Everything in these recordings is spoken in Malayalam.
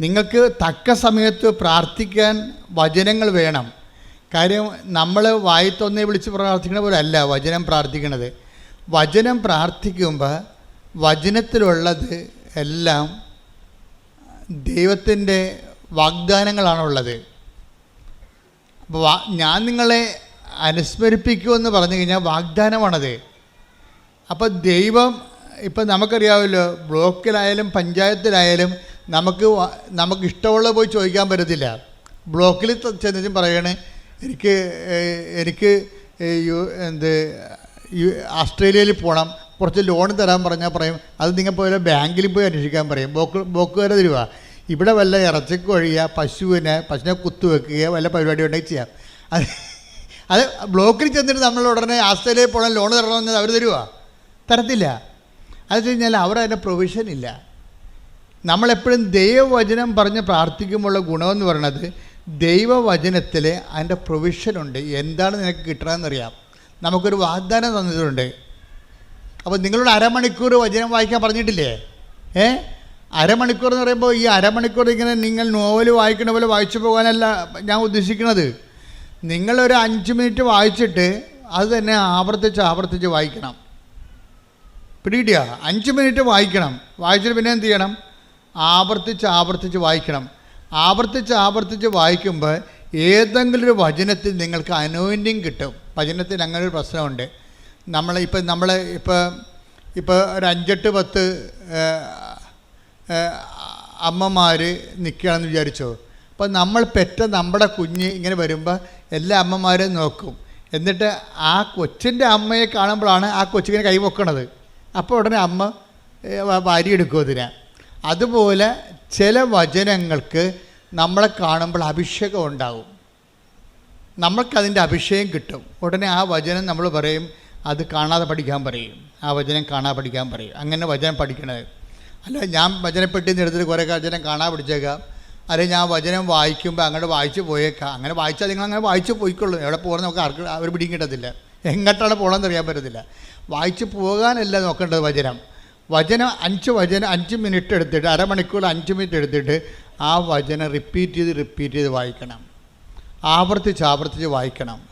നിങ്ങൾക്ക് തക്ക സമയത്ത് പ്രാർത്ഥിക്കാൻ വചനങ്ങൾ വേണം. കാര്യം നമ്മൾ വായിത്തൊന്നേ വിളിച്ച് പ്രാർത്ഥിക്കുന്ന പോലെ അല്ല വചനം പ്രാർത്ഥിക്കണത്. വചനം പ്രാർത്ഥിക്കുമ്പോൾ വചനത്തിലുള്ളത് എല്ലാം ദൈവത്തിന്റെ വാഗ്ദാനങ്ങളാണുള്ളത്. അപ്പോൾ ഞാൻ നിങ്ങളെ അനുസ്മരിപ്പിക്കുമെന്ന് പറഞ്ഞു കഴിഞ്ഞാൽ വാഗ്ദാനമാണത്. അപ്പോൾ ദൈവം ഇപ്പം നമുക്കറിയാമല്ലോ ബ്ലോക്കിലായാലും പഞ്ചായത്തിലായാലും നമുക്ക് നമുക്ക് ഇഷ്ടമുള്ള പോയി ചോദിക്കാൻ പറ്റത്തില്ല. ബ്ലോക്കിൽ ചെന്നിട്ടും പറയണേ എനിക്ക് എനിക്ക് യു- എന്ത് യു- ഓസ്ട്രേലിയയിൽ പോകണം കുറച്ച് ലോൺ തരാൻ പറഞ്ഞാൽ പറയും. അത് നിങ്ങൾ പോലെ ബാങ്കിൽ പോയി അന്വേഷിക്കാൻ പറയും. ബ്ലോക്ക് വരെ തരുക ഇവിടെ വല്ല ഇറച്ചിക്ക് ഒഴിയുക പശുവിനെ പശുവിനെ കുത്തുവെക്കുക വല്ല പരിപാടി ഉണ്ടെങ്കിൽ ചെയ്യാം. അത് അത് ബ്ലോക്കിൽ ചെന്നിട്ട് നമ്മൾ ഉടനെ ഓസ്ട്രേലിയയിൽ പോകണം ലോൺ തരണമെന്ന് അവർ തരുക തരത്തില്ല. അത് വെച്ച് കഴിഞ്ഞാൽ അവർ അതിന്റെ പ്രൊവിഷൻ ഇല്ല. നമ്മളെപ്പോഴും ദൈവവചനം പറഞ്ഞ് പ്രാർത്ഥിക്കുമ്പോഴുള്ള ഗുണമെന്ന് പറയണത് ദൈവവചനത്തിൽ അതിന്റെ പ്രൊവിഷനുണ്ട് എന്താണ് നിനക്ക് കിട്ടണമെന്നറിയാം നമുക്കൊരു വാഗ്ദാനം തന്നിട്ടുണ്ട്. അപ്പോൾ നിങ്ങളോട് അരമണിക്കൂർ വചനം വായിക്കാൻ പറഞ്ഞിട്ടില്ലേ? ഏ? അരമണിക്കൂർ എന്ന് പറയുമ്പോൾ ഈ അരമണിക്കൂർ ഇങ്ങനെ നിങ്ങൾ നോവൽ വായിക്കുന്ന പോലെ വായിച്ചു പോകാനല്ല ഞാൻ ഉദ്ദേശിക്കുന്നത് നിങ്ങളൊരു അഞ്ച് മിനിറ്റ് വായിച്ചിട്ട് അത് തന്നെ ആവർത്തിച്ച് ആവർത്തിച്ച് വായിക്കണം. പിടികിട്ടിയ? അഞ്ച് മിനിറ്റ് വായിക്കണം. വായിച്ചിട്ട് പിന്നെ എന്ത് ചെയ്യണം? ആവർത്തിച്ച് ആവർത്തിച്ച് വായിക്കണം. ആവർത്തിച്ച് ആവർത്തിച്ച് വായിക്കുമ്പോൾ ഏതെങ്കിലും ഒരു വചനത്തിൽ നിങ്ങൾക്ക് അനോയിന്റിങ് കിട്ടും. വചനത്തിൽ അങ്ങനെ ഒരു പ്രശ്നമുണ്ട്. നമ്മൾ ഇപ്പം നമ്മൾ ഇപ്പോൾ ഇപ്പോൾ ഒരു അഞ്ചെട്ട് പത്ത് അമ്മമാർ നിൽക്കുകയാണെന്ന് വിചാരിച്ചോ? അപ്പോൾ നമ്മൾ പെറ്റ നമ്മുടെ കുഞ്ഞ് ഇങ്ങനെ വരുമ്പോൾ എല്ലാ അമ്മമാരെയും നോക്കും. എന്നിട്ട് ആ കൊച്ചിന്റെ അമ്മയെ കാണുമ്പോഴാണ് ആ കൊച്ചിങ്ങനെ കൈ പൊക്കണത്. അപ്പോൾ ഉടനെ അമ്മ വാരിയെടുക്കും അതിനെ. അതുപോലെ ചില വചനങ്ങൾക്ക് നമ്മളെ കാണുമ്പോൾ അഭിഷേകം ഉണ്ടാവും. നമ്മൾക്കതിന്റെ അഭിഷേകം കിട്ടും. ഉടനെ ആ വചനം നമ്മൾ പറയും അത് കാണാതെ പഠിക്കാൻ പറയും. ആ വചനം കാണാതെ പഠിക്കാൻ പറയും. അങ്ങനെ വചനം പഠിക്കണത്. അല്ല ഞാൻ വചനപ്പെട്ടി എടുത്തിട്ട് കുറേ വചനം കാണാതെ പഠിച്ചേക്കാം. അല്ലെങ്കിൽ ഞാൻ വചനം വായിക്കുമ്പോൾ അങ്ങോട്ട് വായിച്ച് പോയേക്കാം. അങ്ങനെ വായിച്ചാൽ നിങ്ങൾ അങ്ങനെ വായിച്ച് പോയിക്കൊള്ളു. എവിടെ പോകണം നമുക്ക് ആർക്ക് അവർ പിടിയും കിട്ടത്തില്ല. എങ്ങോട്ടാണ് പോകണമെന്ന് അറിയാൻ പറ്റത്തില്ല. വായിച്ച് പോകാനല്ല നോക്കേണ്ടത് വചനം. വചനം അഞ്ച് വചനം അഞ്ച് മിനിറ്റ് എടുത്തിട്ട് അരമണിക്കൂർ അഞ്ച് മിനിറ്റ് എടുത്തിട്ട് ആ വചനം റിപ്പീറ്റ് ചെയ്ത് റിപ്പീറ്റ് ചെയ്ത് വായിക്കണം. ആവർത്തിച്ച് ആവർത്തിച്ച് വായിക്കണം.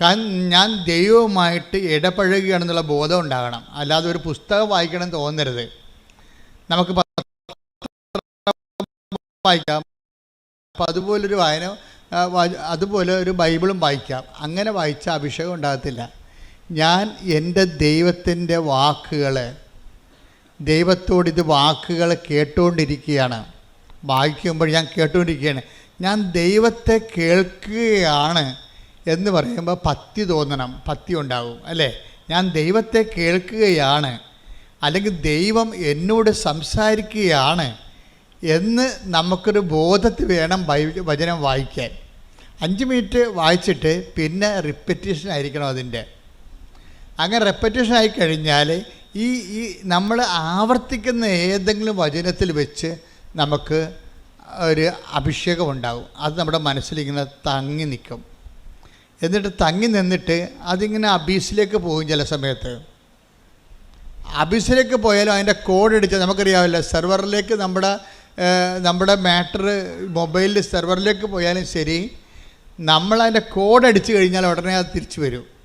കാരണം ഞാൻ ദൈവവുമായിട്ട് ഇടപഴകുകയാണെന്നുള്ള ബോധം ഉണ്ടാകണം. അല്ലാതെ ഒരു പുസ്തകം വായിക്കണം എന്ന് തോന്നരുത്. നമുക്ക് വായിക്കാം. അപ്പം അതുപോലൊരു വായന അതുപോലെ ഒരു ബൈബിളും വായിക്കാം. അങ്ങനെ വായിച്ച അഭിഷേകം ഉണ്ടാകത്തില്ല. ഞാൻ എന്റെ ദൈവത്തിന്റെ വാക്കുകൾ ദൈവത്തോട് ഇത് വാക്കുകൾ കേട്ടുകൊണ്ടിരിക്കുകയാണ്. വായിക്കുമ്പോൾ ഞാൻ കേട്ടുകൊണ്ടിരിക്കുകയാണ്. ഞാൻ ദൈവത്തെ കേൾക്കുകയാണ് എന്ന് പറയുമ്പോൾ പത്തി തോന്നണം പത്തി ഉണ്ടാകും അല്ലേ? ഞാൻ ദൈവത്തെ കേൾക്കുകയാണ്. അല്ലെങ്കിൽ ദൈവം എന്നോട് സംസാരിക്കുകയാണ് എന്ന് നമുക്കൊരു ബോധത്തിൽ വേണം വചനം വായിക്കാൻ. അഞ്ച് മിനിറ്റ് വായിച്ചിട്ട് പിന്നെ റിപ്പറ്റീഷൻ ആയിരിക്കണം അതിന്റെ. അങ്ങനെ റെപ്പറ്റേഷൻ ആയി കഴിഞ്ഞാൽ ഈ ഈ നമ്മൾ ആവർത്തിക്കുന്ന ഏതെങ്കിലും വചനത്തിൽ വെച്ച് നമുക്ക് ഒരു അഭിഷേകം ഉണ്ടാകും. അത് നമ്മുടെ മനസ്സിലിങ്ങനെ തങ്ങി നിൽക്കും. എന്നിട്ട് തങ്ങി നിന്നിട്ട് അതിങ്ങനെ അബീസിലേക്ക് പോകും ചില സമയത്ത്. അബീസിലേക്ക് പോയാലും അതിന്റെ കോഡ് അടിച്ച് നമുക്കറിയാമല്ലോ സെർവറിലേക്ക് നമ്മുടെ നമ്മുടെ മാറ്റർ മൊബൈലിൽ സെർവറിലേക്ക് പോയാലും ശരി നമ്മൾ അതിന്റെ കോഡ് അടിച്ചു കഴിഞ്ഞാൽ ഉടനെ അത് തിരിച്ചു വരും.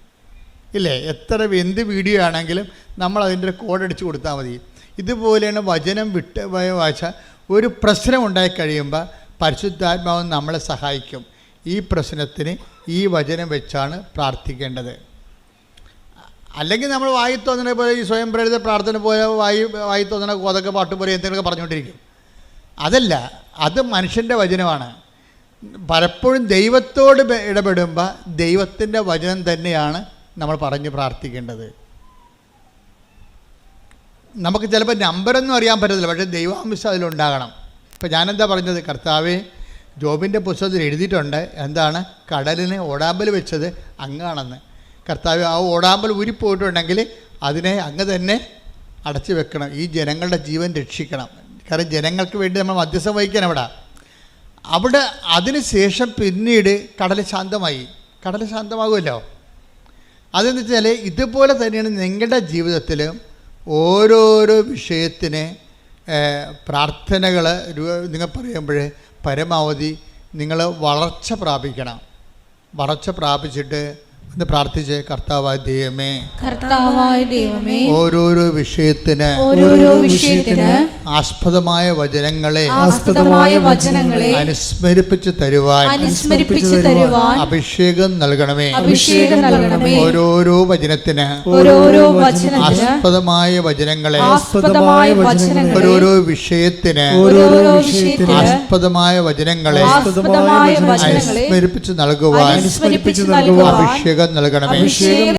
ഇല്ലേ? എത്ര എന്ത് വീഡിയോ ആണെങ്കിലും നമ്മൾ അതിന്റെ കോഡ് അടിച്ച് കൊടുത്താൽ മതി. ഇതുപോലെയാണ് വചനം വിട്ട് പോയ വായിച്ച ഒരു പ്രശ്നം ഉണ്ടായി കഴിയുമ്പോൾ പരിശുദ്ധാത്മാവ് നമ്മളെ സഹായിക്കും. ഈ പ്രശ്നത്തിന് ഈ വചനം വെച്ചാണ് പ്രാർത്ഥിക്കേണ്ടത്. അല്ലെങ്കിൽ നമ്മൾ വായി തോന്നണ പോലെ ഈ സ്വയം പ്രേരിത പ്രാർത്ഥന പോലെ വായി വായി തോന്നണ കോതൊക്കെ പാട്ട് പോലെ എന്തെങ്കിലുമൊക്കെ പറഞ്ഞുകൊണ്ടിരിക്കും. അതല്ല അത് മനുഷ്യന്റെ വചനമാണ്. പലപ്പോഴും ദൈവത്തോട് ഇടപെടുമ്പോൾ ദൈവത്തിന്റെ വചനം തന്നെയാണ് നമ്മൾ പറഞ്ഞ് പ്രാർത്ഥിക്കേണ്ടത്. നമുക്ക് ചിലപ്പോൾ നമ്പറൊന്നും അറിയാൻ പറ്റത്തില്ല പക്ഷേ ദൈവാംശം അതിലുണ്ടാകണം. ഇപ്പം ഞാനെന്താ പറഞ്ഞത്? കർത്താവെ ജോബിന്റെ പുസ്തകത്തിൽ എഴുതിയിട്ടുണ്ട് എന്താണ്? കടലിനെ ഓടാമ്പൽ വെച്ചത് അങ്ങാണെന്ന്. കർത്താവ് ആ ഓടാമ്പൽ ഊരിപ്പോയിട്ടുണ്ടെങ്കിൽ അതിനെ അങ്ങ് തന്നെ അടച്ചു വെക്കണം. ഈ ജനങ്ങളുടെ ജീവൻ രക്ഷിക്കണം. കാരണം ജനങ്ങൾക്ക് വേണ്ടി നമ്മൾ മധ്യസ്ഥം വഹിക്കാൻ അവിടെ അവിടെ അതിന് ശേഷം പിന്നീട് കടൽ ശാന്തമായി. കടൽ ശാന്തമാകുമല്ലോ. അതെന്ന് വെച്ചാൽ ഇതുപോലെ തന്നെയാണ് നിങ്ങളുടെ ജീവിതത്തിൽ ഓരോരോ വിഷയത്തിന് പ്രാർത്ഥനകൾ നിങ്ങൾ പറയുമ്പോൾ പരമാവധി നിങ്ങൾ വളർച്ച പ്രാപിക്കണം. വളർച്ച പ്രാപിച്ചിട്ട് ഒന്ന് പ്രാർത്ഥിച്ച് കർത്താവായ ദൈവമേ കർത്താവായ ദൈവമേ ഓരോരോ വിഷയത്തിന് ഓരോരോ വിഷയത്തിന് ആസ്പദമായ വചനങ്ങളെ ആസ്പദമായ വചനങ്ങളെ അനുസ്മരിപ്പിച്ച് തരുവാൻ അനുസ്മരിപ്പിച്ചു തരുവാൻ അഭിഷേകം നൽകണമേ. അഭിഷേകം നൽകണമേ. ഓരോരോ വചനത്തിന് ഓരോരോ വചന ആസ്പദമായ വചനങ്ങളെ ആസ്പദമായ വചനങ്ങളെ ഓരോരോ വിഷയത്തിന് ഓരോരോ വിഷയത്തിന് ആസ്പദമായ വചനങ്ങളെ ആസ്പദമായ വചനങ്ങളെ അനുസ്മരിപ്പിച്ച് നൽകുവാൻ അനുസ്മരിപ്പിച്ചു നൽകുവാൻ അഭിഷേകം നൽകണമേ. അഭിഷേകം